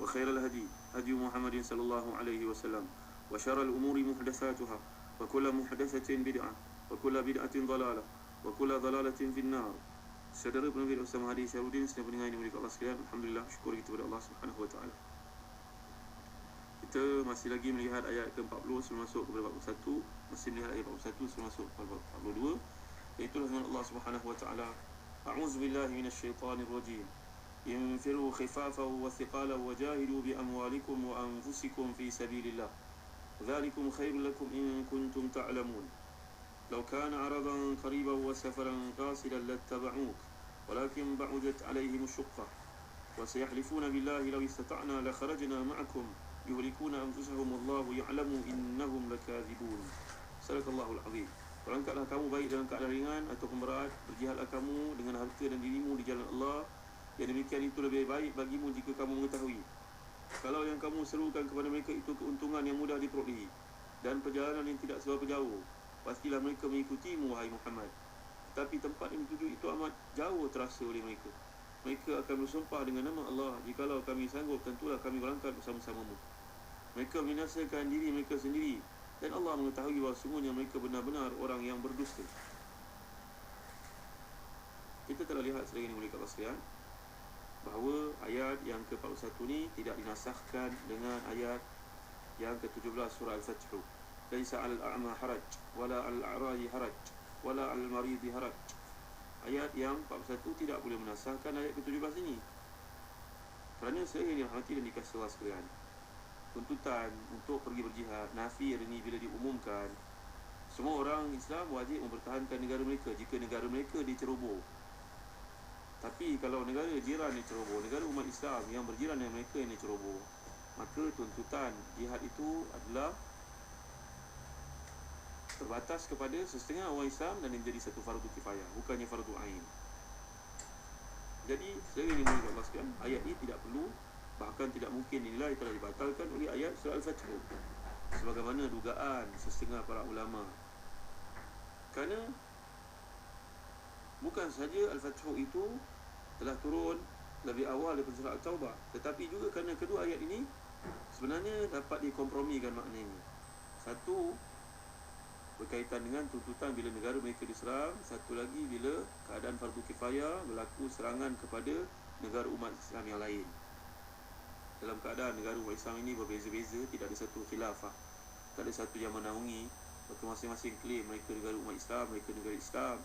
وخير الهدي هدي محمد صلى الله عليه وسلم وشر الأمور محدثاتها وكل محدثة بدعة وكل بدعة ضلالة وكل ضلالة في النار Saudara penerbit Ustaz Mahdi Syarudin Sedang pendengar ini Mereka Allah sekalian Alhamdulillah Syukur kita kepada Allah Subhanahu Wa Taala. Kita masih lagi melihat ayat ke-40 Sebelum masuk kepada 41 Masih melihat ayat 41 Sebelum masuk kepada 42 Itulah dengan Allah Subhanahu Wa Taala. A'udzu billahi minasyaitonir rajim انفروا خفافا وثقالا وجاهدوا بأموالكم وأنفسكم في سبيل الله. ذلكم خير لكم إن كنتم تعلمون. لو كان عرضا قريبا وسفرا قاصدا لاتبعوك ولكن بعدت عليهم الشقة. وسيحلفون بالله لو استطعنا لخرجنا معكم. يهلكون أنفسهم والله يعلم إنهم لكاذبون. صدق الله العظيم Berangkatlah kamu baik dalam keadaan ringan ataupun berat Berjihadlah kamu dengan harta dan dirimu di jalan Allah. Yang demikian itu lebih baik bagimu jika kamu mengetahui. Kalau yang kamu serukan kepada mereka itu keuntungan yang mudah diperolehi Dan perjalanan yang tidak seberapa jauh Pastilah mereka mengikutimu wahai Muhammad. Tapi tempat yang dituju itu amat jauh terasa oleh mereka. Mereka akan bersumpah dengan nama Allah Jikalau kami sanggup tentulah kami berangkat bersama-samamu. Mereka menyaksikan diri mereka sendiri Dan Allah mengetahui bahawa sungguhnya mereka benar-benar orang yang berdusta. Kita telah lihat selagi ini mereka sekalian bahawa ayat yang ke-41 ni tidak dinasahkan dengan ayat yang ke-17 surah Al-Fatih. Laisa 'alal a'ma haraj wala 'alal a'raji haraj wala 'alal maridi haraj. Ayat yang 41 tidak boleh menasahkan ayat ke-17 ini. Kerana saya yang hati dan dikasih Allah sekalian. Tuntutan untuk pergi berjihad, nafir ini bila diumumkan, semua orang Islam wajib mempertahankan negara mereka jika negara mereka diceroboh tapi kalau negara jiran ni ceroboh, negara umat Islam yang berjiran dengan mereka yang ceroboh, maka tuntutan jihad itu adalah terbatas kepada setengah orang Islam dan menjadi satu fardu kifayah, bukannya fardu ain. Jadi, menurut Allah sekalian, ayat ini tidak perlu bahkan tidak mungkin dinilai telah dibatalkan oleh ayat surah Al-Fatih sebagaimana dugaan setengah para ulama. Kerana bukan saja Al-Fatih itu telah turun lebih awal daripada surah At-Taubah. Tetapi juga kerana kedua ayat ini sebenarnya dapat dikompromikan maknanya. Satu berkaitan dengan tuntutan bila negara mereka diserang. Satu lagi bila keadaan fardu kifayah berlaku serangan kepada negara umat Islam yang lain. Dalam keadaan negara umat Islam ini berbeza-beza tidak ada satu khilafah. Tak ada satu yang menaungi maka masing-masing klaim mereka negara umat Islam mereka negara Islam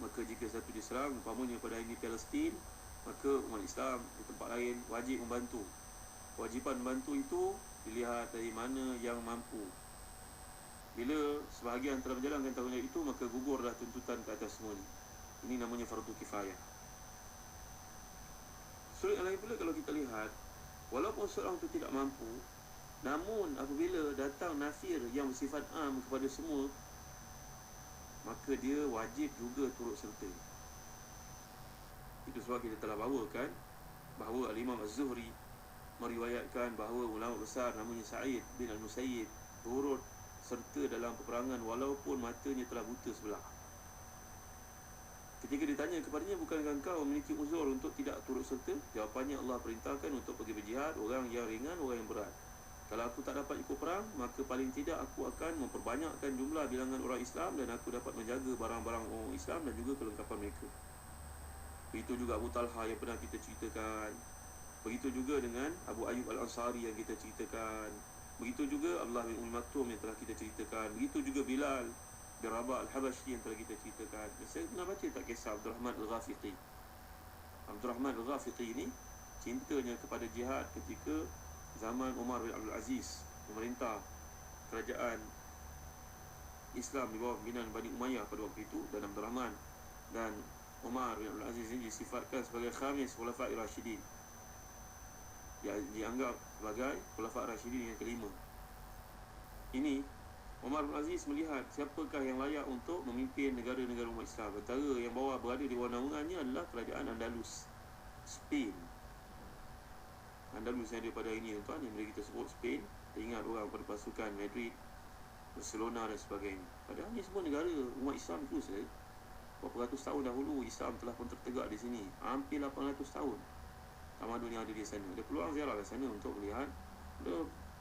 maka jika satu diserang umpamanya pada ini Palestin maka umat Islam di tempat lain wajib membantu. Kewajipan membantu itu dilihat dari mana yang mampu. Bila sebahagian telah menjalankan tanggungjawab itu maka gugurlah tuntutan ke atas semua ini namanya fardu kifayah. Surat yang lain pula kalau kita lihat Walaupun seorang itu tidak mampu Namun apabila datang nafir yang bersifat am kepada semua maka dia wajib juga turut serta. Itu sebab kita telah bawakan bahawa Al-Imam Az-Zuhri meriwayatkan bahawa ulama besar namanya Sa'id bin Al-Musayyib turut serta dalam peperangan walaupun matanya telah buta sebelah. Ketika ditanya kepadanya bukankah engkau memiliki uzur untuk tidak turut serta? Jawapannya Allah perintahkan untuk pergi berjihad orang yang ringan, orang yang berat. Kalau aku tak dapat ikut perang, maka paling tidak aku akan memperbanyakkan jumlah bilangan orang Islam dan aku dapat menjaga barang-barang orang Islam dan juga kelengkapan mereka. Begitu juga Abu Talha yang pernah kita ceritakan. Begitu juga dengan Abu Ayyub Al-Ansari yang kita ceritakan. Begitu juga Allah bin Umi Maktum yang telah kita ceritakan. Begitu juga Bilal bin Rabah Al-Habashi yang telah kita ceritakan. Dan saya pernah baca tak kisah Abdul Rahman Al-Ghafiqi. Abdul Rahman Al-Ghafiqi ini cintanya kepada jihad ketika zaman Umar bin Abdul Aziz pemerintah kerajaan Islam di bawah pimpinan Bani Umayyah pada waktu itu dan Abdul Rahman dan Umar bin Abdul Aziz ini disifatkan sebagai khamis khulafa'i rasyidin yang dianggap sebagai Khulafa Rashidin yang kelima. Ini Umar bin Aziz melihat siapakah yang layak untuk memimpin negara-negara umat Islam. Antara yang bawa berada di bawah naungannya adalah kerajaan Andalus, Spain. Andalus yang ada pada ini tuan yang kita sebut Spain. Kita ingat orang pada pasukan Madrid, Barcelona dan sebagainya. Padahal ini semua negara umat Islam itu saja. Berapa ratus tahun dahulu Islam telah pun tertegak di sini. Hampir 800 tahun. Tamadun yang ada di sana. Ada peluang ziarah ke sana untuk melihat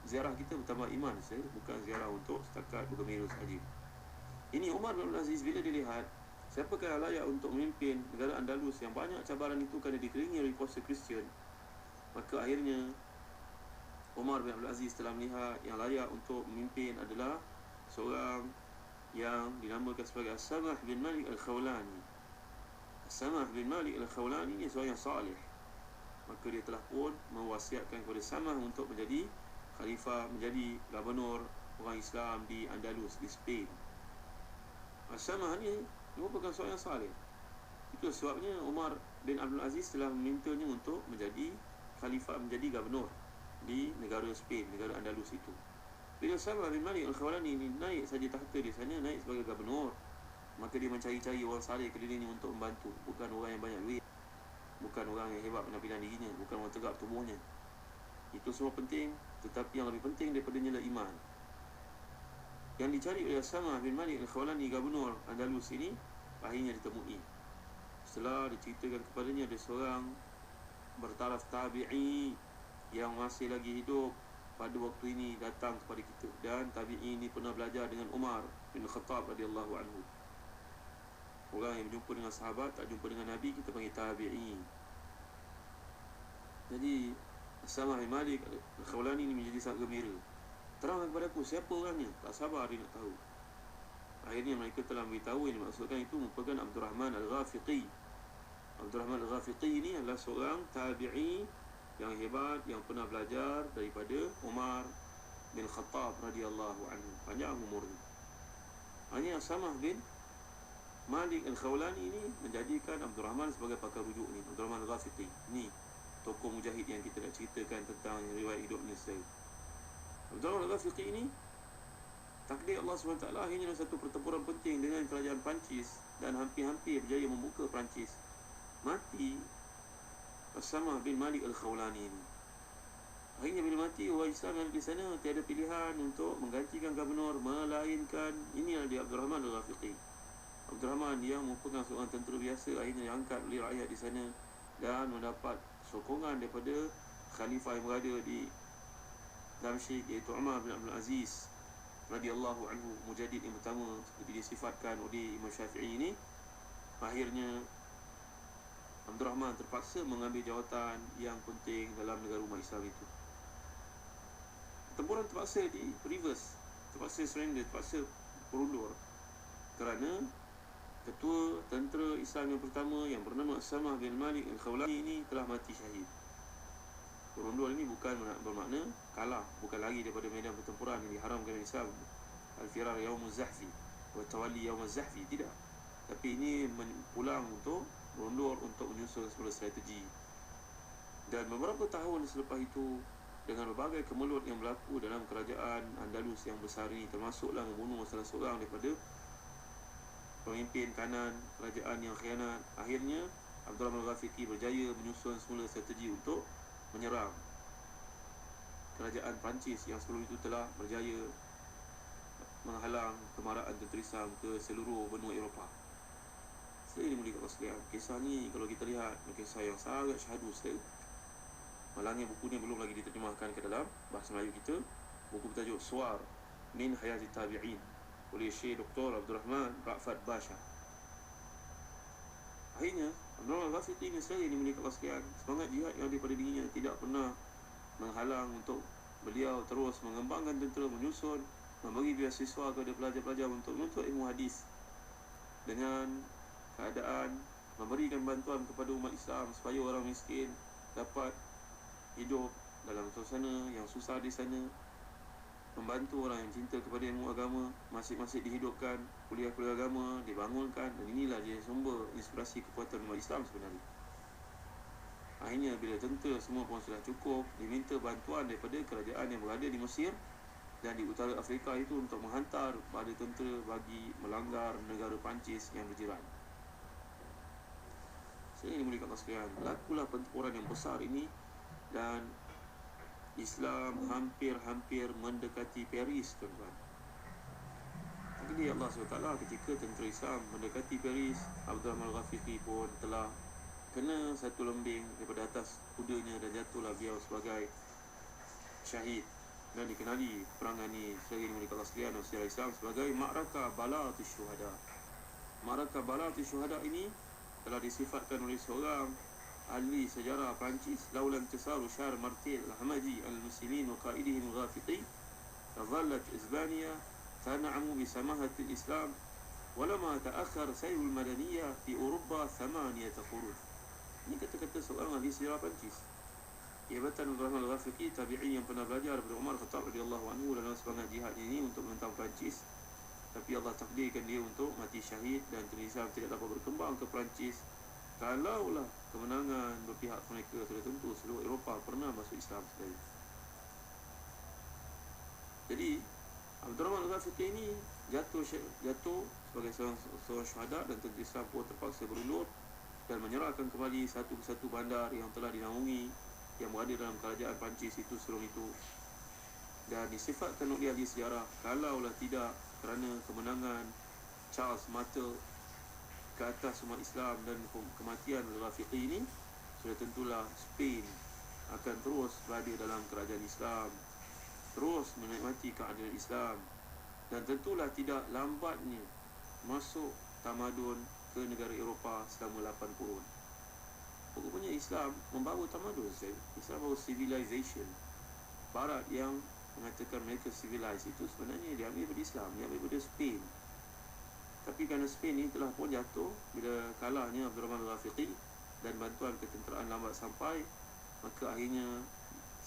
ziarah kita bertambah iman saya bukan ziarah untuk setakat bergembira saja. Ini Umar bin Aziz bila dilihat siapakah layak untuk memimpin negara Andalus yang banyak cabaran itu kerana dikelilingi oleh kuasa Kristian. Maka akhirnya Umar bin Abdul Aziz telah melihat yang layak untuk memimpin adalah seorang yang dinamakan sebagai As-Samah bin Malik Al-Khawlani. As-Samah bin Malik Al-Khawlani ini seorang yang salih. Maka dia telah pun mewasiatkan kepada Samah untuk menjadi khalifah menjadi gubernur orang Islam di Andalus di Spain. Asamah ni merupakan seorang yang salih. Itu sebabnya Umar bin Abdul Aziz telah memintanya untuk menjadi khalifah menjadi gubernur di negara Spain, negara Andalus itu. Bila Sama bin Malik Al-Khawlani ini naik saja tahta di sana, naik sebagai gubernur, maka dia mencari-cari orang salih kelilingnya untuk membantu. Bukan orang yang banyak duit. Bukan orang yang hebat penampilan dirinya. Bukan orang tegak tubuhnya. Itu semua penting Tetapi yang lebih penting daripadanya adalah iman Yang dicari oleh Sama bin Malik Al-Khawlani Gubernur Andalus ini Akhirnya ditemui Setelah diceritakan kepadanya Ada seorang Bertaraf tabi'i Yang masih lagi hidup Pada waktu ini datang kepada kita. Dan tabi'i ini pernah belajar dengan Umar Bin Khattab radhiyallahu anhu. Orang yang berjumpa dengan sahabat Tak jumpa dengan Nabi Kita panggil tabi'i. Jadi Sama bin Malik Al-Khawlani ini menjadi sangat gembira. Terang kepada aku siapa orangnya Tak sabar dia nak tahu. Akhirnya mereka telah beritahu yang dimaksudkan itu merupakan Abdul Rahman Al-Ghafiqi Abdul Rahman Al-Ghafiqi ini adalah seorang tabi'i yang hebat yang pernah belajar daripada Umar bin Khattab radhiyallahu anhu panjang umurnya hanya Samah bin Malik Al-Khawlani ini menjadikan Abdul Rahman sebagai pakar rujuk ni Abdul Rahman Al-Ghafiqi ni tokoh mujahid yang kita nak ceritakan tentang riwayat hidupnya saya. Abdul Rahman Al-Ghafiqi ini takdir Allah SWT akhirnya satu pertempuran penting dengan kerajaan Perancis dan hampir-hampir berjaya membuka Perancis. Mati Osama bin Malik Al-Khawlani ini. Akhirnya bila mati orang Islam yang di sana tiada pilihan untuk menggantikan gubernur melainkan ini adalah dia Abdul Rahman Al-Ghafiqi. Abdul Rahman yang merupakan seorang tentera biasa akhirnya diangkat oleh rakyat di sana dan mendapat sokongan daripada khalifah yang berada di Damsyik iaitu Umar bin Abdul Aziz radhiyallahu anhu mujadid yang pertama seperti disifatkan oleh Imam Syafi'i ini akhirnya Abdul Rahman terpaksa mengambil jawatan yang penting dalam negara umat Islam itu tempuran terpaksa di reverse terpaksa surrender terpaksa berundur kerana ketua tentera Islam yang pertama yang bernama Samah bin Malik Al-Khawlani ini telah mati syahid. Perunduan ini bukan bermakna kalah, bukan lagi daripada medan pertempuran yang diharamkan oleh Islam. Al-Firar Yawm Zahfi wa Tawalli Yawm Zahfi tidak. Tapi ini pulang untuk berundur untuk menyusun sebuah strategi. Dan beberapa tahun selepas itu dengan berbagai kemelut yang berlaku dalam kerajaan Andalus yang besar ini termasuklah membunuh salah seorang daripada pemimpin kanan kerajaan yang khianat akhirnya Abdul Rahman Ghafiqi berjaya menyusun semula strategi untuk menyerang kerajaan Perancis yang sebelum itu telah berjaya menghalang kemarahan tentera Islam ke seluruh benua Eropah saya ini mulia kat sekalian kisah ni kalau kita lihat kisah yang sangat syahadu sekali malangnya buku ni belum lagi diterjemahkan ke dalam bahasa Melayu kita buku bertajuk Suar Min Hayati Tabi'in oleh Syekh Dr. Abdul Rahman Rafat Basha. Akhirnya, Abdul Rahman Rafat ini saya ini menikah sekian semangat jihad yang ada pada dirinya tidak pernah menghalang untuk beliau terus mengembangkan tentera menyusun memberi beasiswa kepada pelajar-pelajar untuk menuntut ilmu hadis dengan keadaan memberikan bantuan kepada umat Islam supaya orang miskin dapat hidup dalam suasana yang susah di sana membantu orang yang cinta kepada ilmu agama masing-masing dihidupkan kuliah-kuliah agama dibangunkan dan inilah dia sumber inspirasi kekuatan umat Islam sebenarnya Akhirnya bila tentera semua pun sudah cukup, diminta bantuan daripada kerajaan yang berada di Mesir dan di utara Afrika itu untuk menghantar pada tentera bagi melanggar negara Perancis yang berjiran. Saya ini mulia Allah sekalian, lakulah pertempuran yang besar ini dan Islam hampir-hampir mendekati Paris tuan-tuan. Jadi Allah SWT ketika tentera Islam mendekati Paris, Abdul Rahman Ghafiqi pun telah kena satu lembing daripada atas kudanya dan jatuhlah beliau sebagai syahid dan dikenali perangan ini sebagai mereka Allah sekalian dan sejarah Islam sebagai Ma'raka Balatus Syuhada. Ma'raka Balatus Syuhada ini telah disifatkan oleh seorang ahli sejarah Perancis laulan tisaru syar martil al-hamaji al-muslimin wa qaidihim ghafiqi tazallat Isbania tan'amu bi samahati al-islam ولما تأخر سير المدنية في أوروبا ثمانية قرون ini kata-kata seorang ahli sejarah Perancis Jabatan Rahman Al-Ghafiqi tabi'in yang pernah belajar daripada Umar Khattab radhiyallahu anhu dalam semangat jihad ini untuk menentang Perancis tapi Allah takdirkan dia untuk mati syahid dan Tunisia tidak dapat berkembang ke Perancis. Kalaulah kemenangan berpihak mereka sudah tentu seluruh Eropah pernah masuk Islam sekali. Jadi Abdul Rahman Al-Ghafiqi ini jatuh jatuh sebagai seorang, seorang syuhada dan tentu Islam pun terpaksa berulur dan menyerahkan kembali satu persatu bandar yang telah dinaungi yang berada dalam kerajaan Perancis itu sebelum itu. Dan disifatkan oleh ahli sejarah kalaulah tidak kerana kemenangan Charles mata ke atas umat Islam dan kematian Rafiqi ini sudah tentulah Spain akan terus berada dalam kerajaan Islam terus menikmati keadilan Islam dan tentulah tidak lambatnya masuk tamadun ke negara Eropah selama 8 kurun. Pokoknya Islam membawa tamadun. Islam membawa civilization. Barat yang mengatakan mereka civilized itu sebenarnya dia ambil daripada Islam, dia ambil daripada Spain. Tapi kerana Spain ini telah pun jatuh bila kalahnya Abdul Rahman Al-Rafiqi dan bantuan ketenteraan lambat sampai, maka akhirnya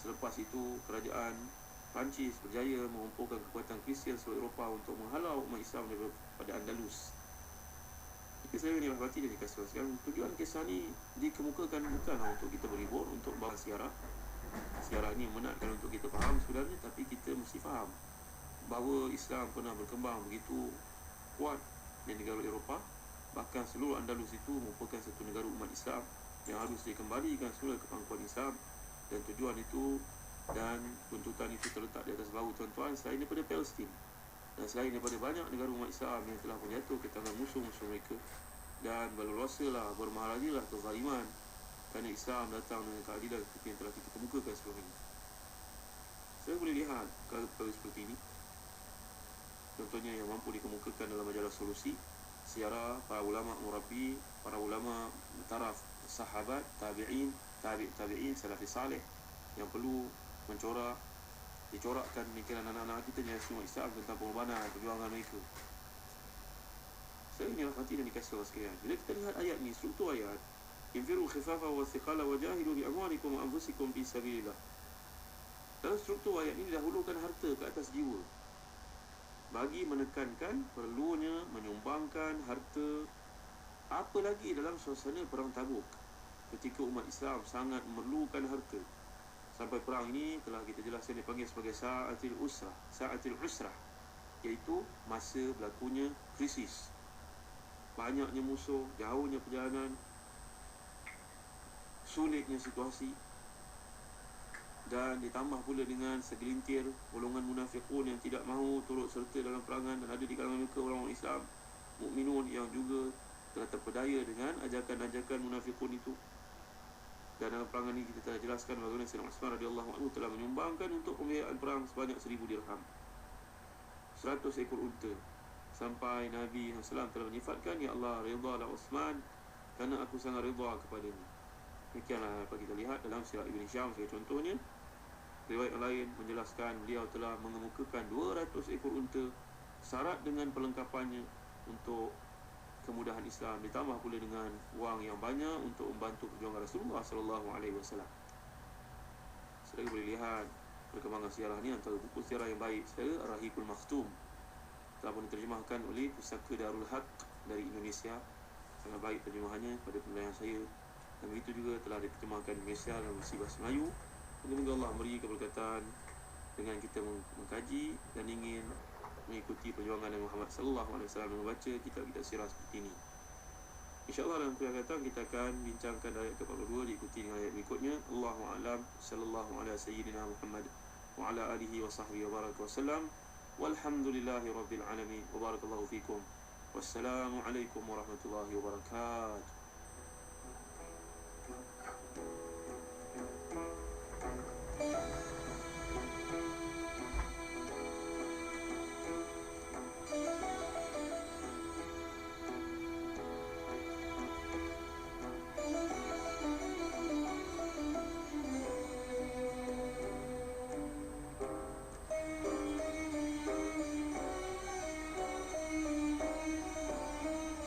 selepas itu kerajaan Perancis berjaya mengumpulkan kekuatan Kristian seluruh Eropah untuk menghalau umat Islam daripada Andalus. Jadi saya ini rahmati dan dikasih sekarang tujuan kisah ni dikemukakan bukanlah untuk kita berhibur untuk bawa siarah. Siarah ini menatkan untuk kita faham sebenarnya tapi kita mesti faham bahawa Islam pernah berkembang begitu kuat di negara Eropah. Bahkan seluruh Andalus itu merupakan satu negara umat Islam yang harus dikembalikan semula ke pangkuan Islam. Dan tujuan itu dan tuntutan itu terletak di atas bahu tuan-tuan selain daripada Palestin. Dan selain daripada banyak negara umat Islam yang telah menjatuh ke tangan musuh-musuh mereka dan berluasalah bermahaladilah kezaliman kerana Islam datang dengan keadilan seperti yang telah kita kemukakan sebelum ini saya boleh lihat perkara seperti ini? Contohnya yang mampu dikemukakan dalam majalah solusi siara para ulama murabi para ulama taraf sahabat tabi'in tabi' tabi'in salafi salih yang perlu mencorak dicorakkan pemikiran anak-anak kita yang semua Islam tentang pengorbanan perjuangan mereka. Saya ini hati dan dikasih Allah sekalian. Bila kita lihat ayat ni struktur ayat infiru khifafa wa thiqala wa jahidu bi amwalikum wa anfusikum fi sabilillah. Dalam struktur ayat ini dahulukan harta ke atas jiwa. Bagi menekankan perlunya menyumbangkan harta apa lagi dalam suasana perang tabuk ketika umat Islam sangat memerlukan harta. Sampai perang ini telah kita jelaskan dipanggil sebagai sa'atil usrah sa'atil usrah iaitu masa berlakunya krisis. Banyaknya musuh jauhnya perjalanan sulitnya situasi dan ditambah pula dengan segelintir golongan munafiqun yang tidak mahu turut serta dalam perangan dan ada di kalangan mereka orang-orang Islam mukminun yang juga telah terpedaya dengan ajakan-ajakan munafiqun itu dan dalam perangan ini kita telah jelaskan bagaimana Sayyidina Uthman radhiyallahu anhu telah menyumbangkan untuk pembiayaan perang sebanyak seribu dirham. Seratus ekor unta. Sampai Nabi SAW telah menyifatkan, Ya Allah, redha lah Uthman kerana aku sangat redha kepadanya. Demikianlah apa kita lihat dalam sirah Ibn Syam sebagai contohnya. Riwayat lain menjelaskan beliau telah mengemukakan 200 ekor unta syarat dengan perlengkapannya untuk kemudahan Islam. Ditambah pula dengan wang yang banyak untuk membantu perjuangan Rasulullah sallallahu alaihi boleh lihat perkembangan sejarah ni antara buku sejarah yang baik saya Rahikul Maktum. Telah pun diterjemahkan oleh Pusaka Darul Haq dari Indonesia. Sangat baik terjemahannya pada penilaian saya dan begitu juga telah diterjemahkan di Malaysia dalam versi bahasa Melayu Semoga Allah memberi keberkatan dengan kita mengkaji dan ingin mengikuti perjuangan Nabi Muhammad sallallahu alaihi wasallam membaca kitab-kitab sirah seperti ini. InsyaAllah dalam kuliah datang kita akan bincangkan ayat ke-42 diikuti dengan ayat berikutnya. Allahu a'lam sallallahu ala sayyidina Muhammad wa ala alihi wa sahbihi wa baraka wasallam. Walhamdulillahi rabbil alamin. Wa barakallahu fikum. Wassalamualaikum warahmatullahi wabarakatuh. Thank you.